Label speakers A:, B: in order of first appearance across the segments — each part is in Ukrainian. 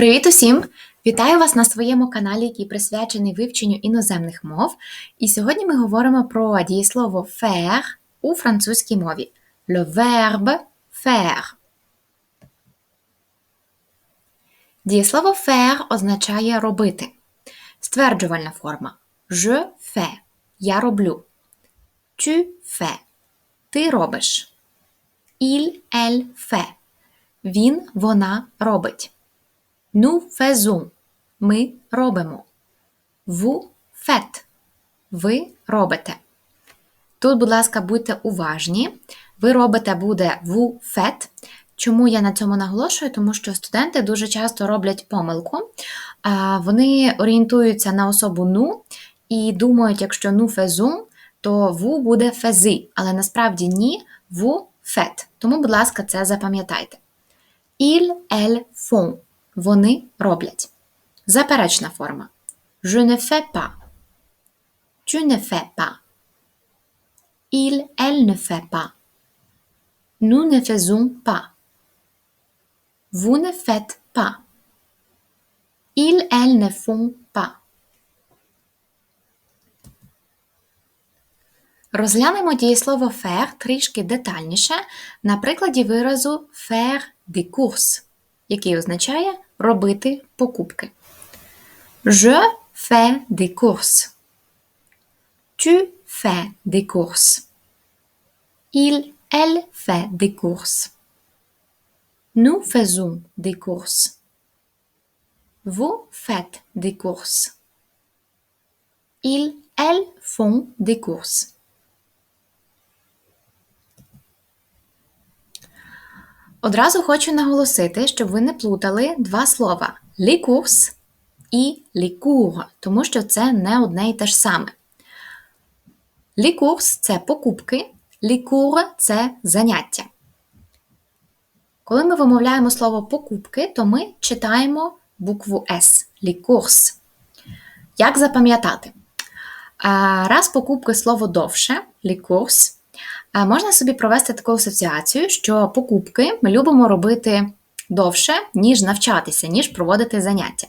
A: Привіт усім! Вітаю вас на своєму каналі, який присвячений вивченню іноземних мов. І сьогодні ми говоримо про дієслово faire у французькій мові. Le verbe faire. Дієслово faire означає робити. Стверджувальна форма Je fais. Я роблю. Tu fais. Ти робиш. Il, elle fait. Він, вона робить. Nous faisons. Ми робимо. Faites. Ви робите. Тут, будь ласка, будьте уважні. Ви робите буде vous faites. Чому я на цьому наголошую? Тому що студенти дуже часто роблять помилку. Вони орієнтуються на особу ну і думають, якщо nous faisons, то vous буде faisy. Але насправді ні, vous faites. Тому, будь ласка, це запам'ятайте. Il, elle font. Вони роблять. Заперечна форма. Je ne fais pas. Tu ne fais pas. Il, elle ne fait pas. Nous ne faisons pas. Vous ne faites pas. Ils, elles ne font pas. Розглянемо дієслово faire трішки детальніше на прикладі виразу faire des courses, який означає робити покупки. Je fais des courses. Tu fais des courses. Il, elle fait des courses. Nous faisons des courses. Vous faites des courses. Ils, elles font des courses. Одразу хочу наголосити, щоб ви не плутали два слова courses і cours, тому що це не одне і те ж саме. Courses – це покупки, cours – це заняття. Коли ми вимовляємо слово покупки, то ми читаємо букву les courses. Як запам'ятати? Раз покупки слово довше courses, Можна собі провести таку асоціацію, що покупки ми любимо робити довше, ніж навчатися, ніж проводити заняття.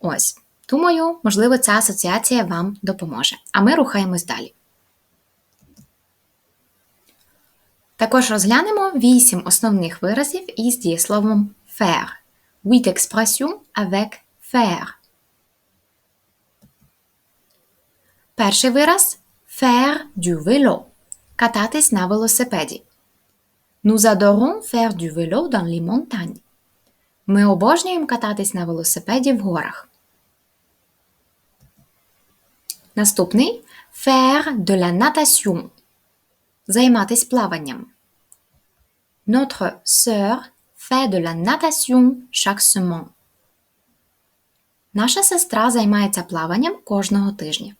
A: Ось, думаю, можливо, ця асоціація вам допоможе. А ми рухаємось далі. Також розглянемо 8 основних виразів із дієсловом faire. 8 expressions avec faire. Перший вираз faire du vélo кататись на велосипеді. Nous adorons faire du vélo dans les montagnes. Ми обожнюємо кататись на велосипеді в горах. Наступний faire de la natation. Займатись плаванням. Notre sœur fait de la natation chaque semaine. Наша сестра займається плаванням кожного тижня.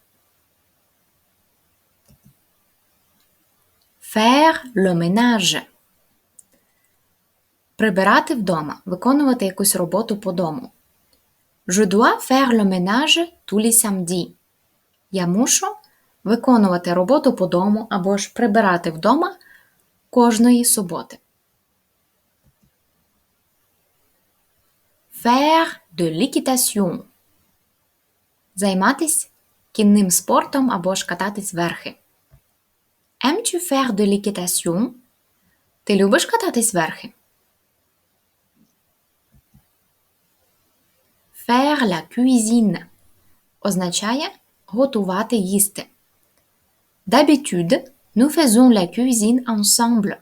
A: Faire le ménage. Прибирати вдома, виконувати якусь роботу по дому. Je dois faire le ménage tous les samedis. Я мушу виконувати роботу по дому або ж прибирати вдома кожної суботи. Faire de l'équitation. Займатись кінним спортом або ж кататись верхи. Aimes-tu faire de l'équitation? Ти любиш кататись верхи? Faire la cuisine означає готувати їсти. D'habitude, nous faisons la cuisine ensemble.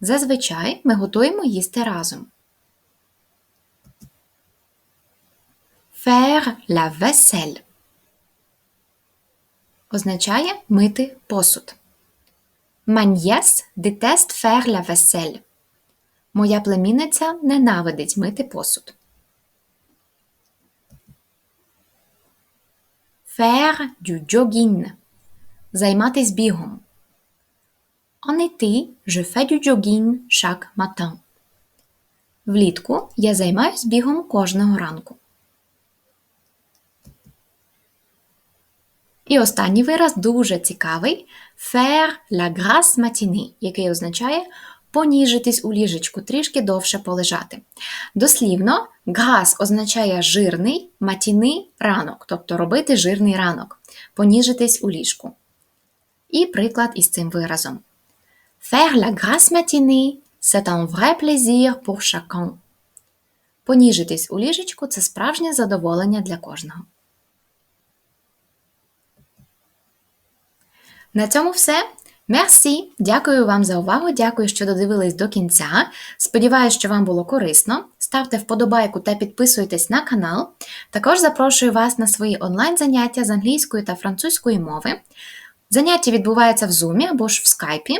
A: Зазвичай ми готуємо їсти разом. Faire la vaisselle означає мити посуд. Déteste faire la vaisselle. Моя племінниця ненавидить мити посуд. Faire du jogging. Займатись бігом. En été, je fais du jogging chaque. Влітку я займаюсь бігом кожного ранку. І останній вираз дуже цікавий faire la grasse matinée, який означає поніжитись у ліжечку, трішки довше полежати. Дослівно, газ означає жирний, матіни ранок, тобто робити жирний ранок, поніжитись у ліжку. І приклад із цим виразом. Faire la grasse matinée, c'est un vrai plaisir pour chacun. Поніжитись у ліжечку це справжнє задоволення для кожного. На цьому все. Мерсі! Дякую вам за увагу, дякую, що додивились до кінця. Сподіваюсь, що вам було корисно. Ставте вподобайку та підписуйтесь на канал. Також запрошую вас на свої онлайн-заняття з англійської та французької мови. Заняття відбуваються в Zoom або ж в скайпі.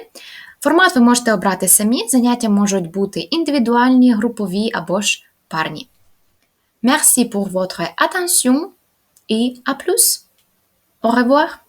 A: Формат ви можете обрати самі, заняття можуть бути індивідуальні, групові або ж парні. Merci pour votre attention et à plus. Au revoir.